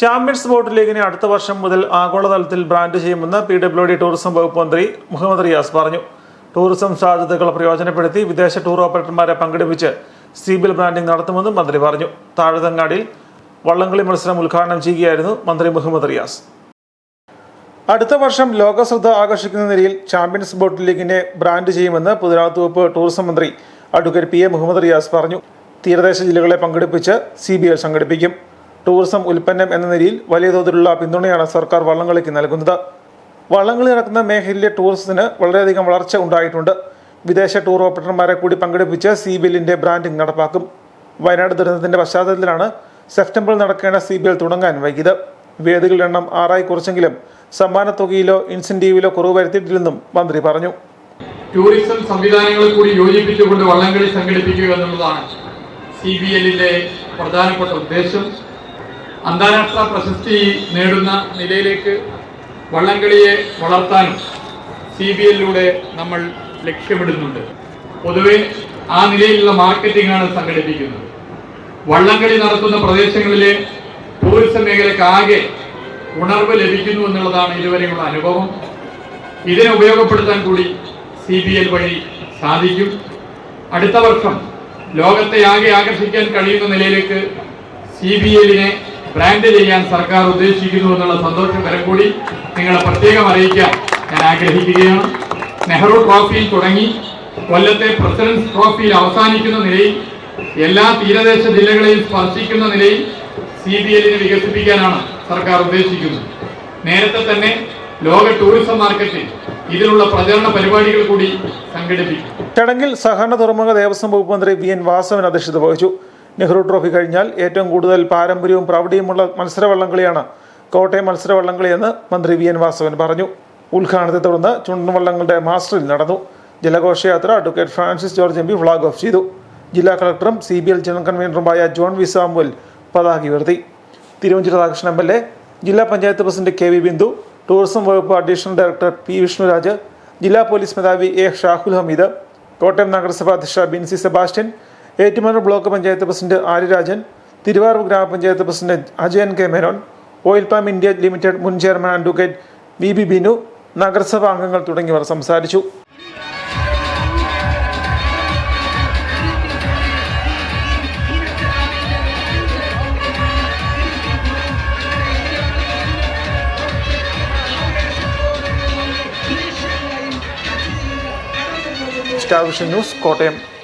Champions boat ലീഗിനെ അടുത്ത വർഷം മുതൽ ആഗോളതലത്തിൽ ബ്രാൻഡ് ചെയ്യുമെന്ന് പി ഡബ്ല്യു ഡി ടൂറിസം വകുപ്പ് മന്ത്രി മുഹമ്മദ് റിയാസ് പറഞ്ഞു. ടൂറിസം സാധ്യതകൾ പ്രയോജനപ്പെടുത്തി വിദേശ ടൂർ ഓപ്പറേറ്റർമാരെ പങ്കെടുപ്പിച്ച് സീബിൽ ബ്രാൻഡിംഗ് നടത്തുമെന്നും മന്ത്രി പറഞ്ഞു. താഴെതങ്ങാടിയിൽ വള്ളംകളി മത്സരം ഉദ്ഘാടനം ചെയ്യുകയായിരുന്നു മന്ത്രി മുഹമ്മദ് റിയാസ്. അടുത്ത വർഷം ലോകശ്രദ്ധ ആകർഷിക്കുന്ന നിലയിൽ ചാമ്പ്യൻസ് ബോട്ട് ലീഗിനെ ബ്രാൻഡ് ചെയ്യുമെന്ന് പൊതുമരാമത്ത് വകുപ്പ് ടൂറിസം മന്ത്രി advocate P A Muhammad Riyas പറഞ്ഞു. തീരദേശ ജില്ലകളെ പങ്കെടുപ്പിച്ച് സി ബി എൽ സംഘടിപ്പിക്കും. ടൂറിസം ഉൽപ്പന്നം എന്ന നിലയിൽ വലിയ തോതിലുള്ള പിന്തുണയാണ് സർക്കാർ വള്ളംകളിക്ക് നൽകുന്നത്. വള്ളംകളി നടക്കുന്ന മേഖലയിലെ ടൂറിസത്തിന് വളരെയധികം വളർച്ച ഉണ്ടായിട്ടുണ്ട്. വിദേശ ടൂർ ഓപ്പറേറ്റർമാരെ കൂടി പങ്കെടുപ്പിച്ച് സി ബി എല്ലിന്റെ ബ്രാൻഡിംഗ് നടപ്പാക്കും. വയനാട് ദുരന്തത്തിന്റെ പശ്ചാത്തലത്തിലാണ് സെപ്റ്റംബറിൽ നടക്കേണ്ട സി ബി എൽ തുടങ്ങാൻ വൈകിയത്. വേദികളുടെ എണ്ണം ആറായി കുറച്ചെങ്കിലും സമ്മാനത്തുകയിലോ ഇൻസെന്റീവിലോ കുറവ് വരുത്തിയിട്ടില്ലെന്നും മന്ത്രി പറഞ്ഞു. ടൂറിസം സംവിധാനങ്ങളെ കൂടി യോജിപ്പിച്ചുകൊണ്ട് വള്ളംകളി സംഘടിപ്പിക്കുക എന്നുള്ളതാണ് സി ബി എല്ലിന്റെ പ്രധാനപ്പെട്ട ഉദ്ദേശം. അന്താരാഷ്ട്ര പ്രശസ്തി നേടുന്ന നിലയിലേക്ക് വള്ളംകളിയെ വളർത്താനും സി ബി എല്ലിലൂടെ നമ്മൾ ലക്ഷ്യമിടുന്നുണ്ട്. പൊതുവെ ആ നിലയിലുള്ള മാർക്കറ്റിംഗ് ആണ് സംഘടിപ്പിക്കുന്നത്. വള്ളംകളി നടത്തുന്ന പ്രദേശങ്ങളിലെ ടൂറിസം മേഖലയ്ക്ക് ആകെ ഉണർവ് ലഭിക്കുന്നു എന്നുള്ളതാണ് ഇതുവരെയുള്ള അനുഭവം. ഇതിനെ ഉപയോഗപ്പെടുത്താൻ കൂടി സി ബി എൽ വഴി സാധിക്കും. അടുത്ത വർഷം ലോകത്തെ ആകെ ആകർഷിക്കാൻ കഴിയുന്ന നിലയിലേക്ക് സി ബി എല്ലിനെ ബ്രാൻഡ് ചെയ്യാൻ സർക്കാർ ഉദ്ദേശിക്കുന്നു എന്നുള്ള സന്തോഷം വരെ കൂടി നിങ്ങളെ പ്രത്യേകം അറിയിക്കാൻ ഞാൻ ആഗ്രഹിക്കുകയാണ്. നെഹ്റു ട്രോഫിയിൽ തുടങ്ങി. കൊല്ലത്തെ പ്രസിഡൻസ് ട്രോഫിയിൽ അവസാനിക്കുന്ന നിലയിൽ എല്ലാ തീരദേശ ജില്ലകളെയും സ്പർശിക്കുന്ന നിലയിൽ സി ബി എല്ലിനെ വികസിപ്പിക്കാനാണ് സർക്കാർ ഉദ്ദേശിക്കുന്നത്. നേരത്തെ തന്നെ ലോക ടൂറിസം മാർക്കറ്റിൽ ഇതിനുള്ള പ്രചരണ പരിപാടികൾ കൂടി സംഘടിപ്പിക്കും. ചടങ്ങിൽ സഹകരണ തുറമുഖ ദേവസ്വം വകുപ്പ് മന്ത്രി വി എൻ വാസവൻ അധ്യക്ഷത വഹിച്ചു. നെഹ്റു ട്രോഫി കഴിഞ്ഞാൽ ഏറ്റവും കൂടുതൽ പാരമ്പര്യവും പ്രൗഢിയുമുള്ള മത്സരവള്ളംകളിയാണ് കോട്ടയം മത്സരവള്ളംകളിയെന്ന് മന്ത്രി വി എൻ വാസവൻ പറഞ്ഞു. ഉദ്ഘാടനത്തെ തുടർന്ന് ചുണ്ടൻവള്ളങ്ങളുടെ മാസ്റ്ററിൽ നടന്നു. ജലഘോഷയാത്ര advocate Francis George M P flag off ചെയ്തു. ജില്ലാ കളക്ടറും സി ബി എൽ ജനറൽ കൺവീനറുമായ ജോൺ വി സാമുവൽ പതാക ഉയർത്തി. Thiruvanchoor Radhakrishnan M L A ജില്ലാ panchayat president K V Bindu tourism വകുപ്പ് അഡീഷണൽ ഡയറക്ടർ പി വിഷ്ണുരാജ് ജില്ലാ പോലീസ് മേധാവി എ ഷാഹുൽ ഹമീദ് കോട്ടയം നഗരസഭാ അധ്യക്ഷ ബിൻസി സെബാസ്റ്റ്യൻ ഏറ്റുമാനൂർ ബ്ലോക്ക് പഞ്ചായത്ത് പ്രസിഡന്റ് ആര്യരാജൻ തിരുവാറൂർ ഗ്രാമപഞ്ചായത്ത് president Ajayan K. Menon oil palm India limited മുൻ chairman advocate V. B. Binu നഗരസഭാ അംഗങ്ങൾ തുടങ്ങിയവർ സംസാരിച്ചു. Star vision news Kottayam.